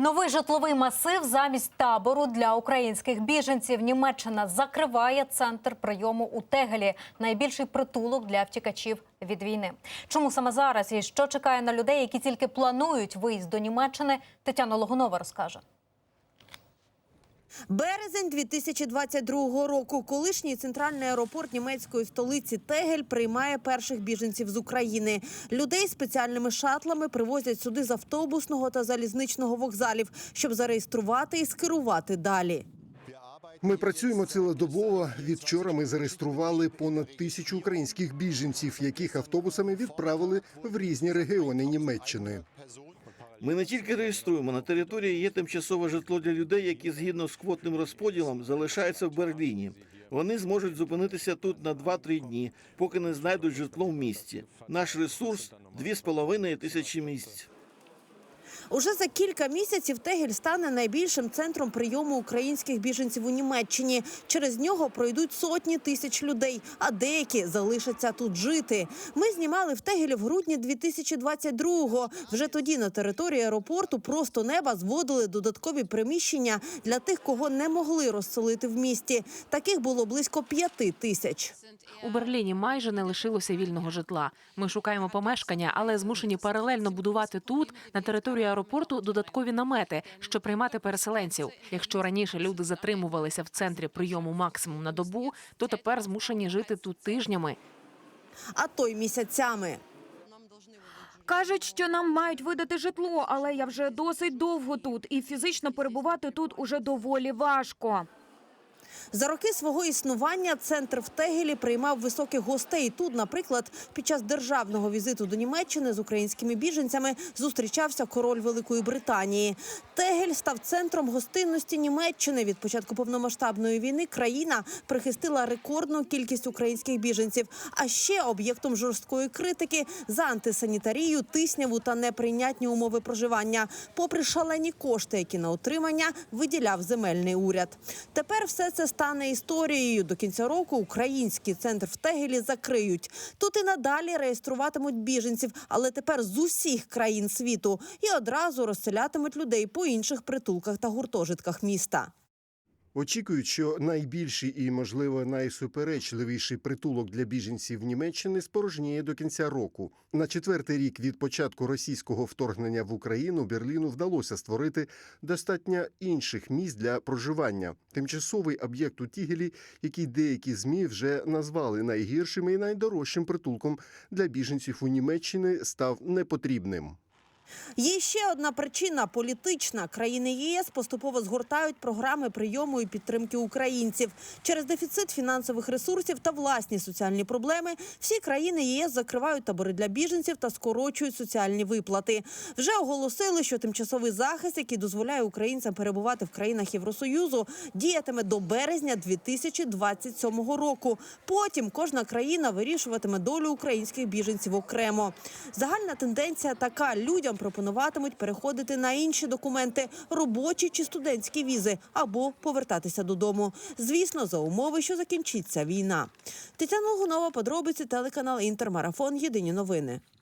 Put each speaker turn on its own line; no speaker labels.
Новий житловий масив замість табору для українських біженців. Німеччина закриває центр прийому у Тегелі, найбільший притулок для втікачів від війни. Чому саме зараз і що чекає на людей, які тільки планують виїзд до Німеччини? Тетяна Логунова розкаже.
Березень 2022 року. Колишній центральний аеропорт німецької столиці Тегель приймає перших біженців з України. Людей спеціальними шатлами привозять сюди з автобусного та залізничного вокзалів, щоб зареєструвати і скерувати далі.
Ми працюємо цілодобово. Відвчора ми зареєстрували понад тисячу українських біженців, яких автобусами відправили в різні регіони Німеччини.
Ми не тільки реєструємо на території є тимчасове житло для людей, які згідно з квотним розподілом залишаються в Берліні. Вони зможуть зупинитися тут на 2-3 дні, поки не знайдуть житло в місті. Наш ресурс 2,5 тисячі місць.
Уже за кілька місяців Тегель стане найбільшим центром прийому українських біженців у Німеччині. Через нього пройдуть сотні тисяч людей, а деякі залишаться тут жити. Ми знімали в Тегелі в грудні 2022-го. Вже тоді на території аеропорту просто неба зводили додаткові приміщення для тих, кого не могли розселити в місті. Таких було близько п'яти тисяч.
У Берліні майже не лишилося вільного житла. Ми шукаємо помешкання, але змушені паралельно будувати тут, на території аеропорту, додаткові намети, щоб приймати переселенців. Якщо раніше люди затримувалися в центрі прийому максимум на добу, то тепер змушені жити тут тижнями.
А то й місяцями.
Кажуть, що нам мають видати житло, але я вже досить довго тут, і фізично перебувати тут уже доволі важко.
За роки свого існування центр в Тегелі приймав високих гостей. Тут, наприклад, під час державного візиту до Німеччини з українськими біженцями зустрічався король Великої Британії. Тегель став центром гостинності Німеччини. Від початку повномасштабної війни країна прихистила рекордну кількість українських біженців, а ще об'єктом жорсткої критики за антисанітарію, тисняву та неприйнятні умови проживання, попри шалені кошти, які на утримання виділяв земельний уряд. Тепер все це стане історією. До кінця року український центр в Тегелі закриють. Тут і надалі реєструватимуть біженців, але тепер з усіх країн світу і одразу розселятимуть людей по інших притулках та гуртожитках міста.
Очікують, що найбільший і, можливо, найсуперечливіший притулок для біженців Німеччини спорожніє до кінця року. На четвертий рік від початку російського вторгнення в Україну Берліну вдалося створити достатньо інших місць для проживання. Тимчасовий об'єкт у Тігелі, який деякі змі вже назвали найгіршим і найдорожчим притулком для біженців у Німеччини, став непотрібним.
Є ще одна причина політична. Країни ЄС поступово згортають програми прийому і підтримки українців. Через дефіцит фінансових ресурсів та власні соціальні проблеми всі країни ЄС закривають табори для біженців та скорочують соціальні виплати. Вже оголосили, що тимчасовий захист, який дозволяє українцям перебувати в країнах Євросоюзу, діятиме до березня 2027 року. Потім кожна країна вирішуватиме долю українських біженців окремо. Загальна тенденція така: людям пропонуватимуть переходити на інші документи, робочі чи студентські візи, або повертатися додому. Звісно, за умови, що закінчиться війна. Тетяна Лугунова, подробиці телеканал Інтермарафон. Єдині новини.